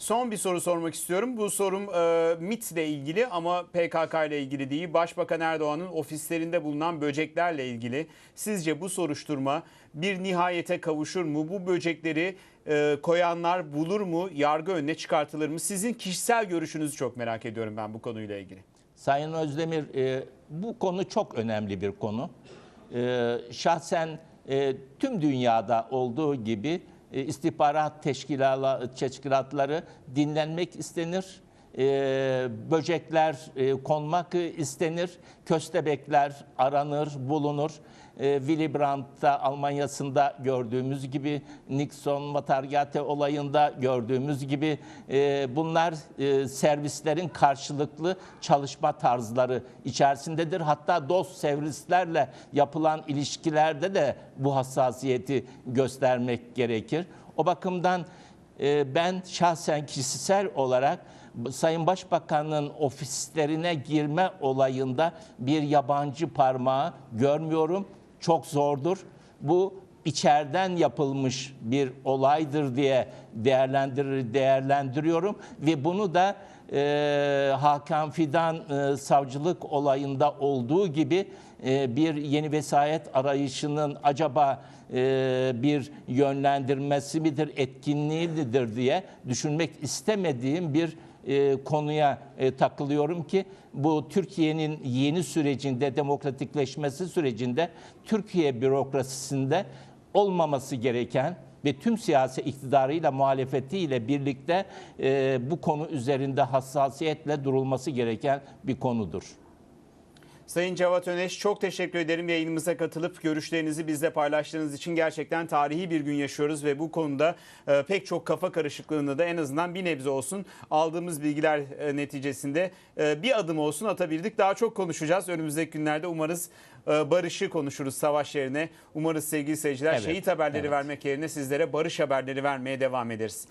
Son bir soru sormak istiyorum. Bu sorum e, MIT ile ilgili ama PKK ile ilgili değil. Başbakan Erdoğan'ın ofislerinde bulunan böceklerle ilgili. Sizce bu soruşturma bir nihayete kavuşur mu? Bu böcekleri e, koyanlar bulur mu? Yargı önüne çıkartılır mı? Sizin kişisel görüşünüzü çok merak ediyorum ben bu konuyla ilgili. Sayın Özdemir, e, bu konu çok önemli bir konu. E, şahsen e, tüm dünyada olduğu gibi istihbarat teşkilatla- teşkilatları dinlenmek istenir. E, böcekler e, konmak istenir. Köstebekler aranır, bulunur. E, Willy Brandt'ta Almanya'sında gördüğümüz gibi, Nixon Watergate olayında gördüğümüz gibi e, bunlar e, servislerin karşılıklı çalışma tarzları içerisindedir. Hatta dost servislerle yapılan ilişkilerde de bu hassasiyeti göstermek gerekir. O bakımdan ben şahsen kişisel olarak Sayın Başbakan'ın ofislerine girme olayında bir yabancı parmağı görmüyorum. Çok zordur. Bu içeriden yapılmış bir olaydır diye değerlendirir değerlendiriyorum. Ve bunu da e, Hakan Fidan e, savcılık olayında olduğu gibi e, bir yeni vesayet arayışının acaba e, bir yönlendirmesi midir, etkinliği midir diye düşünmek istemediğim bir e, konuya e, takılıyorum ki bu Türkiye'nin yeni sürecinde, demokratikleşmesi sürecinde Türkiye bürokrasisinde olmaması gereken ve tüm siyasi iktidarıyla muhalefetiyle birlikte e, bu konu üzerinde hassasiyetle durulması gereken bir konudur. Sayın Cevat Öneş çok teşekkür ederim yayınımıza katılıp görüşlerinizi bizle paylaştığınız için gerçekten tarihi bir gün yaşıyoruz ve bu konuda e, pek çok kafa karışıklığında da en azından bir nebze olsun aldığımız bilgiler e, neticesinde e, bir adım olsun atabildik. Daha çok konuşacağız önümüzdeki günlerde umarız e, barışı konuşuruz savaş yerine. Umarız sevgili seyirciler Evet, şehit haberleri evet. vermek yerine sizlere barış haberleri vermeye devam ederiz.